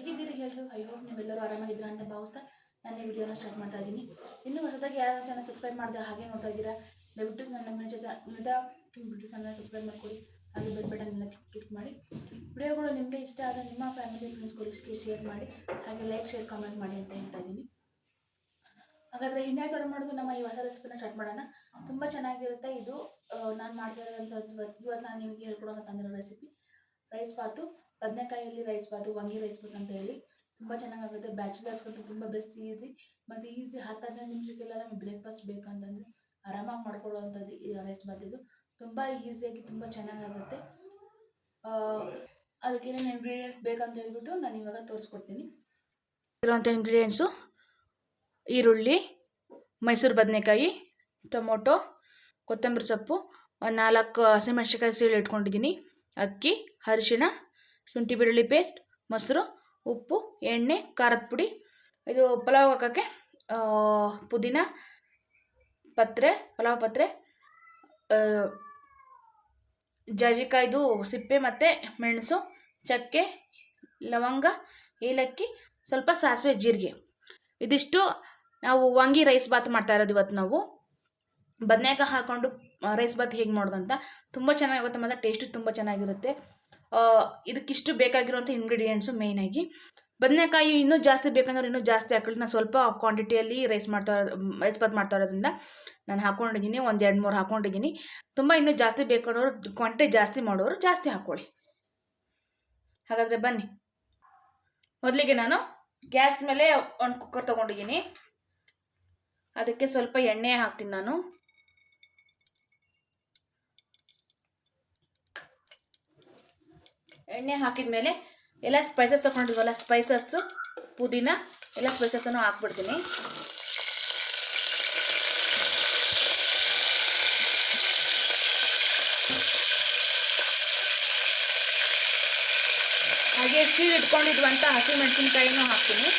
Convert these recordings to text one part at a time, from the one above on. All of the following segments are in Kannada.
ಹೇಗಿದ್ದೀರಿ ಎಲ್ಲರೂ ಐ ಹೋಪ್ ನೀವೆಲ್ಲರೂ ಆರಾಮಾಗಿದ್ದೀರಾ ಅಂತ ಭಾವಿಸ್ತಾ ನಾನು ಈ ವಿಡಿಯೋನ ಸ್ಟಾರ್ಟ್ ಮಾಡ್ತಾ ಇದ್ದೀನಿ. ಇನ್ನೂ ಹೊಸದಾಗಿ ಯಾರು ಚಾನಲ್ ಸಬ್ಸ್ಕ್ರೈಬ್ ಮಾಡಿದೆ ಹಾಗೆ ನೋಡ್ತಾ ಇದ್ದೀರಾ, ದಯವಿಟ್ಟು ನನ್ನ ಮನೆ ಮೆದ ಯೂಟ್ಯೂಬ್ ಚಾನಲ್ ಸಬ್ಸ್ಕ್ರೈಬ್ ಮಾಡ್ಕೊಳ್ಳಿ. ಹಾಗೆ ಬೆಲ್ ಬಟನ್ ಎಲ್ಲ ಕ್ಲಿಕ್ ಮಾಡಿ. ವಿಡಿಯೋಗಳು ನಿಮಗೆ ಇಷ್ಟ ಆದ ನಿಮ್ಮ ಫ್ಯಾಮಿಲಿ ಫ್ರೆಂಡ್ಸ್ಗಳಿಗೆ ಶೇರ್ ಮಾಡಿ. ಹಾಗೆ ಲೈಕ್ ಶೇರ್ ಕಾಮೆಂಟ್ ಮಾಡಿ ಅಂತ ಹೇಳ್ತಾ ಇದ್ದೀನಿ. ಹಾಗಾದರೆ ಇನ್ನೇ ತಡ ಮಾಡೋದು? ನಮ್ಮ ಈ ಹೊಸ ರೆಸಿಪಿನ ಸ್ಟಾರ್ಟ್ ಮಾಡೋಣ. ತುಂಬ ಚೆನ್ನಾಗಿರುತ್ತೆ ಇದು. ನಾನು ಮಾಡ್ತಾ ಇರೋದಂಥ ಇವತ್ತು ನಾನು ನಿಮಗೆ ಹೇಳ್ಕೊಡೋಕಂದಿರೋ ರೆಸಿಪಿ ರೈಸ್ ಬಾತು ಬದನೆಕಾಯಲ್ಲಿ ರೈಸ್ ಬಾತು ವಂಗಿ ರೈಸ್ ಬಾತ್ ಅಂತ ಹೇಳಿ ತುಂಬ ಚೆನ್ನಾಗಾಗುತ್ತೆ. ಬ್ಯಾಚುಲರ್ಸ್ಗಂತೂ ತುಂಬ ಬೆಸ್ಟ್ ಈಸಿ ಮತ್ತು ಈಸಿ ಹತ್ತು ಹದಿನೈದು ನಿಮಿಷಕ್ಕೆಲ್ಲ ನಮಗೆ ಬ್ರೇಕ್ಫಾಸ್ಟ್ ಬೇಕಂತಂದರೆ ಆರಾಮಾಗಿ ಮಾಡ್ಕೊಳ್ಳೋವಂಥದ್ದು ಈ ರೈಸ್ ಬಾತ್ ಇದು ತುಂಬ ಈಸಿಯಾಗಿ ತುಂಬ ಚೆನ್ನಾಗಾಗುತ್ತೆ. ಆ, ಅದಕ್ಕೆ ಏನೇನು ಇಂಗ್ರೀಡಿಯೆಂಟ್ಸ್ ಬೇಕಂತ ಹೇಳ್ಬಿಟ್ಟು ನಾನು ಇವಾಗ ತೋರಿಸ್ಕೊಡ್ತೀನಿ. ಇರುವಂಥ ಇಂಗ್ರೀಡಿಯೆಂಟ್ಸು ಈರುಳ್ಳಿ ಮೈಸೂರು ಬದನೆಕಾಯಿ ಟೊಮೊಟೊ ಕೊತ್ತಂಬರಿ ಸೊಪ್ಪು ನಾಲ್ಕು ಹಸಿಮೆಣ್ಸಿನ್ಕಾಯಿ ಸೀಳು ಇಟ್ಕೊಂಡಿದ್ದೀನಿ ಅಕ್ಕಿ ಅರಿಶಿಣ ಶುಂಠಿ ಬೆಳ್ಳುಳ್ಳಿ ಪೇಸ್ಟ್ ಮೊಸರು, ಉಪ್ಪು, ಎಣ್ಣೆ, ಖಾರದ ಪುಡಿ. ಇದು ಪಲಾವ್ ಹಾಕೋಕ್ಕೆ ಪುದೀನ, ಪತ್ರೆ, ಪಲಾವ್ ಪತ್ರೆ ಜಾಜಿಕಾಯ್ದು ಸಿಪ್ಪೆ ಮತ್ತು ಮೆಣಸು, ಚಕ್ಕೆ, ಲವಂಗ, ಏಲಕ್ಕಿ, ಸ್ವಲ್ಪ ಸಾಸಿವೆ, ಜೀರಿಗೆ. ಇದಿಷ್ಟು ನಾವು ವಾಂಗಿ ರೈಸ್ ಬಾತ್ ಮಾಡ್ತಾ ಇರೋದು ಇವತ್ತು ನಾವು. ಬದನೇಕಾಯಿ ಹಾಕೊಂಡು ರೈಸ್ ಬಾತ್ ಹೇಗೆ ಮಾಡೋದಂತ ತುಂಬ ಚೆನ್ನಾಗಿರುತ್ತೆ ಮತ್ತು ಟೇಸ್ಟು ತುಂಬ ಚೆನ್ನಾಗಿರುತ್ತೆ. ಇದಕ್ಕಿಷ್ಟು ಬೇಕಾಗಿರುವಂಥ ಇಂಗ್ರೀಡಿಯೆಂಟ್ಸು ಮೇಯ್ನಾಗಿ ಬದನೆಕಾಯಿ ಇನ್ನೂ ಜಾಸ್ತಿ ಬೇಕಂದ್ರೆ ಇನ್ನೂ ಜಾಸ್ತಿ ಹಾಕೊಳ್ಳಿ ನಾನು ಸ್ವಲ್ಪ ಕ್ವಾಂಟಿಟಿಯಲ್ಲಿ ರೈಸ್ ಮಾಡ್ತಾ ರೈಸ್ ಬಾತ್ ಮಾಡ್ತಾ ಇರೋದ್ರಿಂದ ನಾನು ಹಾಕೊಂಡಿದ್ದೀನಿ, ಒಂದು ಎರಡು ಮೂರು ಹಾಕೊಂಡಿದ್ದೀನಿ. ತುಂಬ ಇನ್ನೂ ಜಾಸ್ತಿ ಬೇಕಾದವರು ಕ್ವಾಂಟಿಟಿ ಜಾಸ್ತಿ ಮಾಡೋರು ಜಾಸ್ತಿ ಹಾಕ್ಕೊಳ್ಳಿ ಹಾಗಾದರೆ ಬನ್ನಿ. ಮೊದಲಿಗೆ ನಾನು ಗ್ಯಾಸ್ ಮೇಲೆ ಒಂದು ಕುಕ್ಕರ್ ತೊಗೊಂಡಿದ್ದೀನಿ. ಅದಕ್ಕೆ ಸ್ವಲ್ಪ ಎಣ್ಣೆ ಹಾಕ್ತೀನಿ ನಾನು. ಎಣ್ಣೆ ಹಾಕಿದ ಮೇಲೆ ಎಲ್ಲ ಸ್ಪೈಸಸ್ ತೊಗೊಂಡಿದ್ವಲ್ಲ ಸ್ಪೈಸಸ್ಸು ಪುದೀನ, ಎಲ್ಲ ಸ್ಪೈಸಸ್ಸನ್ನು ಹಾಕ್ಬಿಡ್ತೀನಿ. ಹಾಗೆ ಸೀಡ್ ಇಟ್ಕೊಂಡಿದ್ವಂತ ಹಸಿ ಮೆಣಸಿನ್ಕಾಯಿನೂ ಹಾಕ್ತೀನಿ.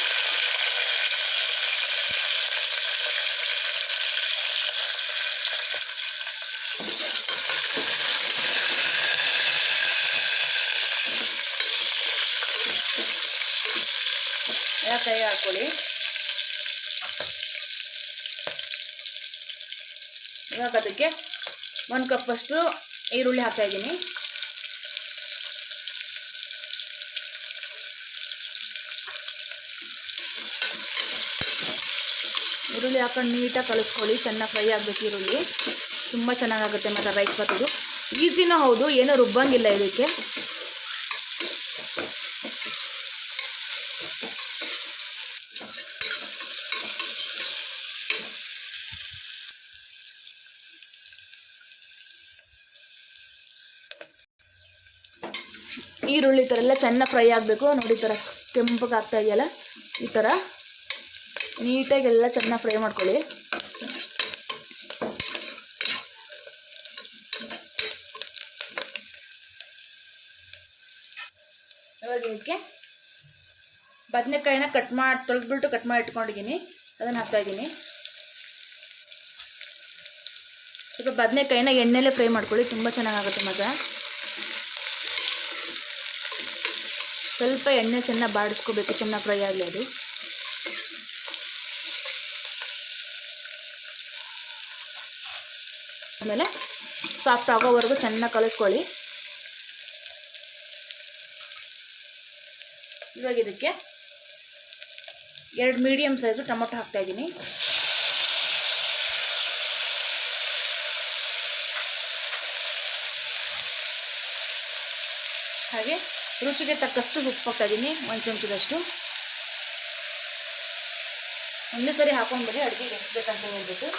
ಕೈ ಹಾಕೊಳ್ಳಿ ಇವಾಗ ಅದಕ್ಕೆ ಒಂದು ಕಪ್ಪಷ್ಟು ಈರುಳ್ಳಿ ಹಾಕ್ತಾ ಇದ್ದೀನಿ. ಈರುಳ್ಳಿ ಹಾಕೊಂಡು ನೀಟಾಗಿ ಕಲಿಸ್ಕೊಳ್ಳಿ, ಚೆನ್ನಾಗಿ ಫ್ರೈ ಆಗಬೇಕು ಈರುಳ್ಳಿ. ತುಂಬ ಚೆನ್ನಾಗಾಗುತ್ತೆ ಮತ್ತು ರೈಸ್ ಬಾತ್ ಇದು ಈಸಿನೂ ಹೌದು, ಏನೂ ರುಬ್ಬಂಗಿಲ್ಲ ಇದಕ್ಕೆ. ಈರುಳ್ಳಿ ಥರ ಎಲ್ಲ ಚೆನ್ನಾಗಿ ಫ್ರೈ ಆಗಬೇಕು. ನೋಡಿ ಥರ ಕೆಂಪಗೆ ಆಗ್ತಾ ಇದೆಯಲ್ಲ, ಈ ಥರ ನೀಟಾಗಿ ಎಲ್ಲ ಚೆನ್ನಾಗಿ ಫ್ರೈ ಮಾಡ್ಕೊಳ್ಳಿ. ಇವಾಗ ಇದಕ್ಕೆ ಬದನೆಕಾಯಿನ ಕಟ್ ಮಾಡಿ, ತೊಳೆದ್ಬಿಟ್ಟು ಕಟ್ ಮಾಡಿ ಇಟ್ಕೊಂಡಿದ್ದೀನಿ. ಅದನ್ನು ಹಾಕ್ತಾ ಇದ್ದೀನಿ ಸ್ವಲ್ಪ ಬದನೆಕಾಯಿನ ಎಣ್ಣೆಲೆ ಫ್ರೈ ಮಾಡ್ಕೊಳ್ಳಿ, ತುಂಬ ಚೆನ್ನಾಗಾಗುತ್ತೆ ಮಗ ಸ್ವಲ್ಪ ಎಣ್ಣೆ ಚೆನ್ನಾಗಿ ಬಾಡಿಸ್ಕೋಬೇಕು, ಚೆನ್ನಾಗಿ ಫ್ರೈ ಆಗಲಿ ಅದು ಆಮೇಲೆ ಸಾಫ್ಟ್ ಆಗೋವರೆಗೂ ಚೆನ್ನಾಗಿ ಕಲಿಸ್ಕೊಳ್ಳಿ. ಇವಾಗ ಇದಕ್ಕೆ ಎರಡು ಮೀಡಿಯಮ್ ಸೈಜು ಟೊಮೊಟೊ ಹಾಕ್ತಾ ಇದ್ದೀನಿ. ಹಾಗೆ ರುಚಿಗೆ ತಕ್ಕಷ್ಟು ಉಪ್ಪು ಹಾಕ್ತಾ ಇದ್ದೀನಿ ಒಂದು ಚಮಚದಷ್ಟು ಒಂದೇ ಸರಿ ಹಾಕೊಂಡ್ಬಿಡಿ ಅಡುಗೆಗೆ ಎಷ್ಟು ಬೇಕಂತ ಹೇಳ್ಬಿಟ್ಟು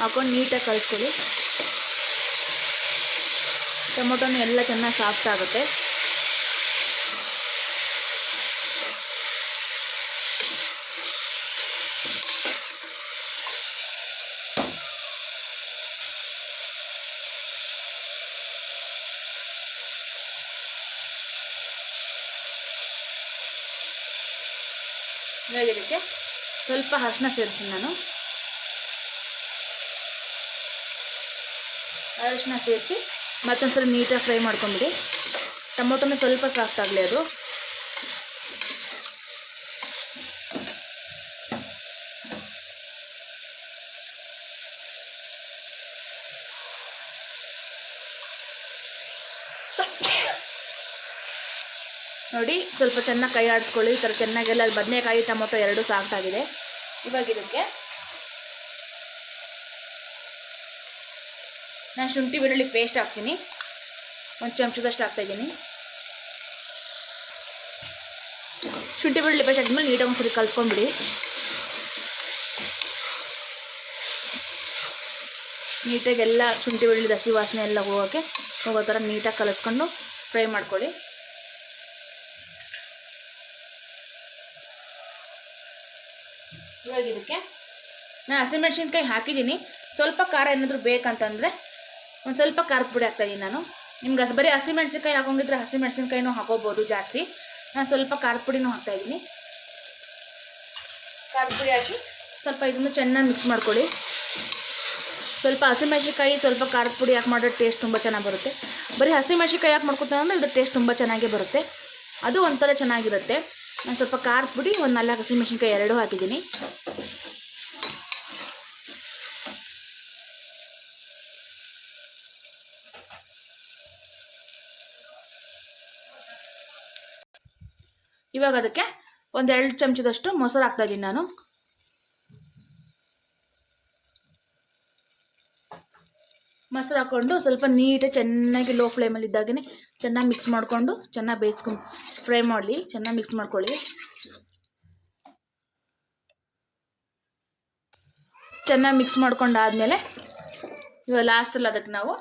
ಹಾಕೊಂಡು ನೀಟಾಗಿ ಕಲಿಸ್ಕೊಳ್ಳಿ. ಟೊಮೊಟೊನು ಎಲ್ಲ ಚೆನ್ನಾಗಿ ಸಾಫ್ಟ್ ಆಗುತ್ತೆ. ಇವಾಗ ಇದಕ್ಕೆ ಸ್ವಲ್ಪ ಅರಶಿನ ಸೇರಿಸ್ತೀನಿ ನಾನು. ಅರಶಿನ ಸೇರಿಸಿ ಮತ್ತೊಂದು ಸಲ ನೀಟಾಗಿ ಫ್ರೈ ಮಾಡ್ಕೊಂಬಿಡಿ. ಟೊಮೊಟೊನ ಸ್ವಲ್ಪ ಸಾಫ್ಟ್ ಆಗಲಿ ಅದು. ನೋಡಿ, ಸ್ವಲ್ಪ ಚೆನ್ನಾಗಿ ಕೈ ಆಡಿಸ್ಕೊಳ್ಳಿ. ಈ ಥರ ಚೆನ್ನಾಗೆಲ್ಲ ಬದನೆಕಾಯಿ, ಟೊಮೊಟೊ ಎರಡು ಸಾಕಾಗಿದೆ. ಇವಾಗ ಇದಕ್ಕೆ ನಾನು ಶುಂಠಿ, ಬೆಳ್ಳುಳ್ಳಿ ಪೇಸ್ಟ್ ಹಾಕ್ತೀನಿ. ಒಂದು ಚಮಚದಷ್ಟು ಹಾಕ್ತಾಯಿದ್ದೀನಿ ಶುಂಠಿ, ಬೆಳ್ಳುಳ್ಳಿ ಪೇಸ್ಟ್ ಹಾಕಿದ್ಮೇಲೆ ನೀಟಾಗಿ ಒಂದ್ಸರಿ ಕಲ್ಸ್ಕೊಂಡ್ಬಿಡಿ. ನೀಟಾಗಿ ಎಲ್ಲ ಶುಂಠಿ, ಬೆಳ್ಳುಳ್ಳಿ, ದಸಿ ವಾಸನೆ ಎಲ್ಲ ಹೋಗೋಕ್ಕೆ ಹೋಗೋ ಥರ ನೀಟಾಗಿ ಕಲಿಸ್ಕೊಂಡು ಫ್ರೈ ಮಾಡ್ಕೊಳ್ಳಿ. ಇವಾಗ ಇದಕ್ಕೆ ನಾನು ಹಸಿಮೆಣ್ಸಿನ್ಕಾಯಿ ಹಾಕಿದ್ದೀನಿ. ಸ್ವಲ್ಪ ಖಾರ ಏನಾದರೂ ಬೇಕಂತಂದರೆ ಒಂದು ಸ್ವಲ್ಪ ಖಾರದ ಪುಡಿ ಹಾಕ್ತಾಯಿದ್ದೀನಿ ನಾನು. ನಿಮ್ಗೆ ಹಸಿ ಬರೀ ಹಸಿಮೆಣ್ಸಿನ್ಕಾಯಿ ಹಾಕೊಂಡಿದ್ರೆ ಹಸಿಮೆಣ್ಸಿನ್ಕಾಯಿನೂ ಹಾಕೋಬೋದು ಜಾಸ್ತಿ. ನಾನು ಸ್ವಲ್ಪ ಖಾರದ ಪುಡಿನೂ ಹಾಕ್ತಾಯಿದ್ದೀನಿ ಖಾರದ ಪುಡಿ ಹಾಕಿ ಸ್ವಲ್ಪ ಇದನ್ನು ಚೆನ್ನಾಗಿ ಮಿಕ್ಸ್ ಮಾಡ್ಕೊಳ್ಳಿ. ಸ್ವಲ್ಪ ಹಸಿಮೆಣ್ಸಿನ್ಕಾಯಿ, ಸ್ವಲ್ಪ ಖಾರದ ಪುಡಿ ಹಾಕಿ ಮಾಡೋ ಟೇಸ್ಟ್ ತುಂಬ ಚೆನ್ನಾಗಿ ಬರುತ್ತೆ. ಬರೀ ಹಸಿಮೆಣ್ಸಿನ್ಕಾಯಿ ಹಾಕಿ ಮಾಡ್ಕೊತಾರೆ ಅಂದರೆ ಇದ್ರ ಟೇಸ್ಟ್ ತುಂಬ ಚೆನ್ನಾಗೇ ಬರುತ್ತೆ. ಅದು ಒಂಥರ ಚೆನ್ನಾಗಿರುತ್ತೆ. ನಾನು ಸ್ವಲ್ಪ ಪುಡಿ ಒಂದು ನಾಲ್ಕು ಹಸಿಮೆಣ್ಸಿನ್ಕಾಯಿ ಎರಡೂ ಹಾಕಿದ್ದೀನಿ. ಇವಾಗ ಅದಕ್ಕೆ ಒಂದು ಎರಡು ಚಮಚದಷ್ಟು ಮೊಸರು ಹಾಕ್ತಾ ಇದ್ದೀನಿ ನಾನು. ಮೊಸರು ಹಾಕ್ಕೊಂಡು ಸ್ವಲ್ಪ ನೀಟಾಗಿ ಚೆನ್ನಾಗಿ ಲೋ ಫ್ಲೇಮಲ್ಲಿ ಇದ್ದಾಗೇ ಚೆನ್ನಾಗಿ ಮಿಕ್ಸ್ ಮಾಡಿಕೊಂಡು ಚೆನ್ನಾಗಿ ಬೇಯಿಸ್ಕೊಂಡು ಫ್ರೈ ಮಾಡಲಿ, ಚೆನ್ನಾಗಿ ಮಿಕ್ಸ್ ಮಾಡ್ಕೊಳ್ಳಿ. ಚೆನ್ನಾಗಿ ಮಿಕ್ಸ್ ಮಾಡ್ಕೊಂಡಾದ್ಮೇಲೆ ಇವಾಗ ಲಾಸ್ಟಲ್ಲಿ ಅದಕ್ಕೆ ನಾವು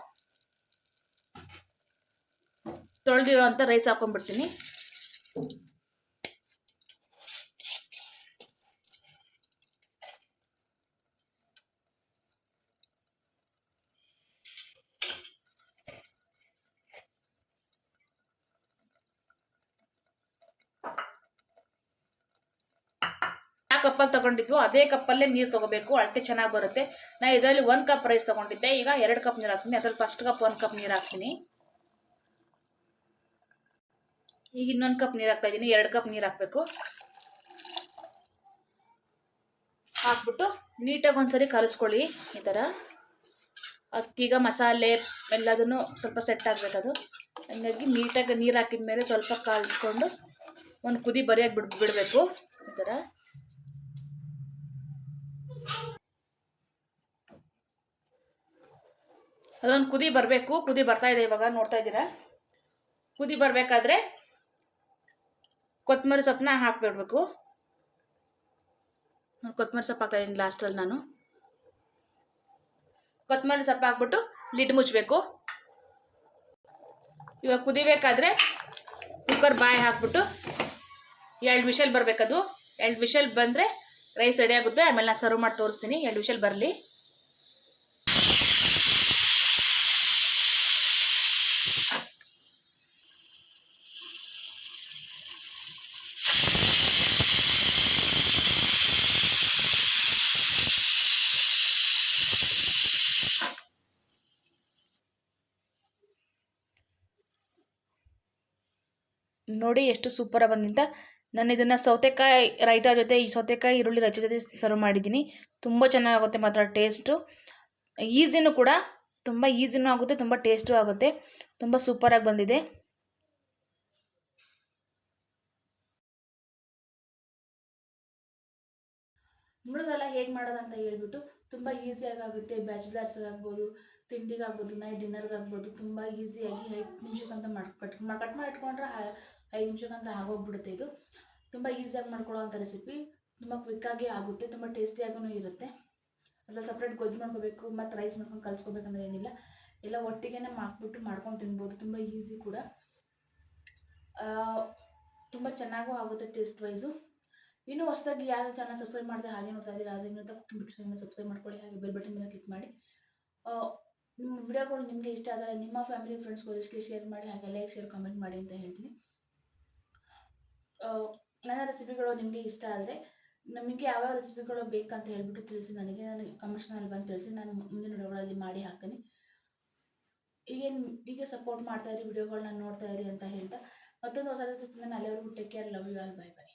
ತೊಳೆದಿರೋ ಅಂಥ ರೈಸ್ ಹಾಕೊಂಡ್ಬಿಡ್ತೀನಿ. ಕಪ್ಪಲ್ಲಿ ತಗೊಂಡಿದ್ವು, ಅದೇ ಕಪ್ಪಲ್ಲೇ ನೀರು ತಗೋಬೇಕು, ಅಳತೆ ಚೆನ್ನಾಗಿ ಬರುತ್ತೆ. ನಾ ಇದರಲ್ಲಿ ಒಂದು ಕಪ್ ರೈಸ್ ತಗೊಂಡಿದ್ದೆ, ಈಗ ಎರಡು ಕಪ್ ನೀರು ಹಾಕ್ತೀನಿ. ಅದ್ರಲ್ಲಿ ಫಸ್ಟ್ ಕಪ್ ಒಂದು ಕಪ್ ನೀರು ಹಾಕ್ತೀನಿ. ಈಗ ಇನ್ನೊಂದು ಕಪ್ ನೀರು ಹಾಕ್ತಾ ಇದ್ದೀನಿ, ಎರಡು ಕಪ್ ನೀರು ಹಾಕಬೇಕು. ಹಾಕ್ಬಿಟ್ಟು ನೀಟಾಗಿ ಒಂದ್ಸರಿ ಕಲಿಸ್ಕೊಳ್ಳಿ ಈ ಥರ ಅಕ್ಕೀಗ ಮಸಾಲೆ ಎಲ್ಲದನ್ನು ಸ್ವಲ್ಪ ಸೆಟ್ ಆಗಬೇಕದು ಹಂಗಾಗಿ ನೀಟಾಗಿ ನೀರು ಹಾಕಿದ ಮೇಲೆ ಸ್ವಲ್ಪ ಕಲಿಸ್ಕೊಂಡು ಒಂದು ಕುದಿ ಬರಿಯಾಗಿ ಬಿಡ್, ಬಿಡಬೇಕು ಈ ಥರ ಅದೊಂದು ಕುದಿ ಬರಬೇಕು. ಕುದಿ ಬರ್ತಾ ಇದೆ ಇವಾಗ, ನೋಡ್ತಾ ಇದ್ದೀರಾ? ಕುದಿ ಬರಬೇಕಾದ್ರೆ ಕೊತ್ತಂಬರಿ ಸೊಪ್ಪನ್ನ ಹಾಕ್ಬಿಡ್ಬೇಕು. ಕೊತ್ತಂಬರಿ ಸೊಪ್ಪು ಹಾಕ್ತಾ ಇದ್ದೀನಿ ಲಾಸ್ಟಲ್ಲಿ ನಾನು. ಕೊತ್ತಂಬರಿ ಸೊಪ್ಪು ಹಾಕ್ಬಿಟ್ಟು ಲಿಡ್ ಮುಚ್ಚಬೇಕು ಇವಾಗ ಕುದಿಬೇಕಾದ್ರೆ ಕುಕ್ಕರ್ ಬಾಯಿ ಹಾಕ್ಬಿಟ್ಟು ಎರಡು ವಿಷಲ್ ಬರಬೇಕದು. ಎರಡು ವಿಷಲ್ ಬಂದರೆ ರೈಸ್ ರೆಡಿ ಆಗುತ್ತೆ. ಆಮೇಲೆ ನಾನು ಸರ್ವ್ ಮಾಡಿ ತೋರಿಸ್ತೀನಿ. ಎರಡು ವಿಷಲ್ ಬರಲಿ. ನೋಡಿ ಎಷ್ಟು ಸೂಪರಾಗಿ ಬಂದಿಂತ ನಾನು ಇದನ್ನು ಸೌತೆಕಾಯಿ ರೈತ ಜೊತೆ, ಈ ಸೌತೆಕಾಯಿ, ಈರುಳ್ಳಿ ರೈತ ಜೊತೆ ಸರ್ವ್ ಮಾಡಿದ್ದೀನಿ. ತುಂಬ ಚೆನ್ನಾಗುತ್ತೆ ಮಾತ್ರ ಟೇಸ್ಟು ಈಸಿನೂ ಕೂಡ, ತುಂಬ ಈಸಿನೂ ಆಗುತ್ತೆ, ತುಂಬ ಟೇಸ್ಟು ಆಗುತ್ತೆ. ತುಂಬ ಸೂಪರಾಗಿ ಬಂದಿದೆ. ಮುಳುಗಾಲ ಹೇಗೆ ಮಾಡೋದಂತ ಹೇಳ್ಬಿಟ್ಟು ತುಂಬ ಈಸಿಯಾಗಿ ಆಗುತ್ತೆ ಬ್ಯಾಚುಲರ್ಸ್ ತಿಂಡಿಗಾಗ್ಬೋದು ನೈಟ್ ಡಿನ್ನರ್ಗಾಗ್ಬೋದು ತುಂಬ ಈಸಿಯಾಗಿ ಐದು ನಿಮಿಷಕ್ಕಂತ ಮಾಡಿ, ಕಟ್ ಕಟ್ ಮಾಡಿ ಇಟ್ಕೊಂಡ್ರೆ ಐದು ನಿಮಿಷಕ್ಕಂತ ಆಗೋಗ್ಬಿಡುತ್ತೆ ಇದು. ತುಂಬ ಈಸಿಯಾಗಿ ಮಾಡ್ಕೊಳ್ಳೋವಂಥ ರೆಸಿಪಿ ತುಂಬ ಕ್ವಿಕ್ಕಾಗಿ ಆಗುತ್ತೆ, ತುಂಬ ಟೇಸ್ಟಿಯಾಗೂ ಇರುತ್ತೆ. ಅದ್ರಲ್ಲಿ ಸಪ್ರೇಟ್ ಗೊಜ್ಜು ಮಾಡ್ಕೋಬೇಕು, ಮತ್ತು ರೈಸ್ ಮಾಡ್ಕೊಂಡು ಕಲಿಸ್ಕೋಬೇಕಂದ್ರೆ ಏನಿಲ್ಲ. ಎಲ್ಲ ಒಟ್ಟಿಗೆ ಹಾಕ್ಬಿಟ್ಟು ಮಾಡ್ಕೊಂಡು ತಿನ್ಬೋದು, ತುಂಬ ಈಸಿ ಕೂಡ. ತುಂಬ ಚೆನ್ನಾಗೂ ಆಗುತ್ತೆ ಟೇಸ್ಟ್ ವೈಸು ಇನ್ನೂ ಹೊಸದಾಗಿ ಯಾರು ಚಾನಲ್ ಸಬ್ಸ್ಕ್ರೈಬ್ ಮಾಡಿದೆ ಹಾಗೆ ನೋಡ್ತಾ ಇದ್ದೀರಾ ಅದರಿಂದ ಇನ್ನೂ ಚಾನಲ್ ಸಬ್ಸ್ಕ್ರೈಬ್ ಮಾಡ್ಕೊಳ್ಳಿ, ಹಾಗೆ ಬೆಲ್ ಬಟನ್ ಮೇಲೆ ಕ್ಲಿಕ್ ಮಾಡಿ. ನಿಮ್ಮ ವಿಡಿಯೋಗಳು ನಿಮಗೆ ಇಷ್ಟ ಆದರೆ ನಿಮ್ಮ ಫ್ಯಾಮಿಲಿ ಫ್ರೆಂಡ್ಸ್ಗಳಿಗೆ ಶೇರ್ ಮಾಡಿ, ಹಾಗೆ ಲೈಕ್ ಶೇರ್ ಕಾಮೆಂಟ್ ಮಾಡಿ ಅಂತ ಹೇಳ್ತೀನಿ. ನನ್ನ ರೆಸಿಪಿಗಳು ನಿಮಗೆ ಇಷ್ಟ ಆದರೆ ನಮಗೆ ಯಾವ್ಯಾವ ರೆಸಿಪಿಗಳು ಬೇಕಂತ ಹೇಳ್ಬಿಟ್ಟು ತಿಳಿಸಿ ನನಗೆ. ನಾನು ಕಮೆಂಟ್ಸ್ನಲ್ಲಿ ಬಂದು ತಿಳಿಸಿ ನಾನು ಮುಂದಿನ ವಿಡಿಯೋಗಳಲ್ಲಿ ಮಾಡಿ ಹಾಕ್ತೀನಿ. ಈಗೇನು ಹೀಗೆ ಸಪೋರ್ಟ್ ಮಾಡ್ತಾ ಇರಿ ವಿಡಿಯೋಗಳನ್ನ ನೋಡ್ತಾ ಇರಿ ಅಂತ ಹೇಳ್ತಾ ಮತ್ತೊಂದು ಹೊಸ ಜೊತೆ ನಾನು ಅಲ್ಲಿವರೆಗೂ take care love you all bye bye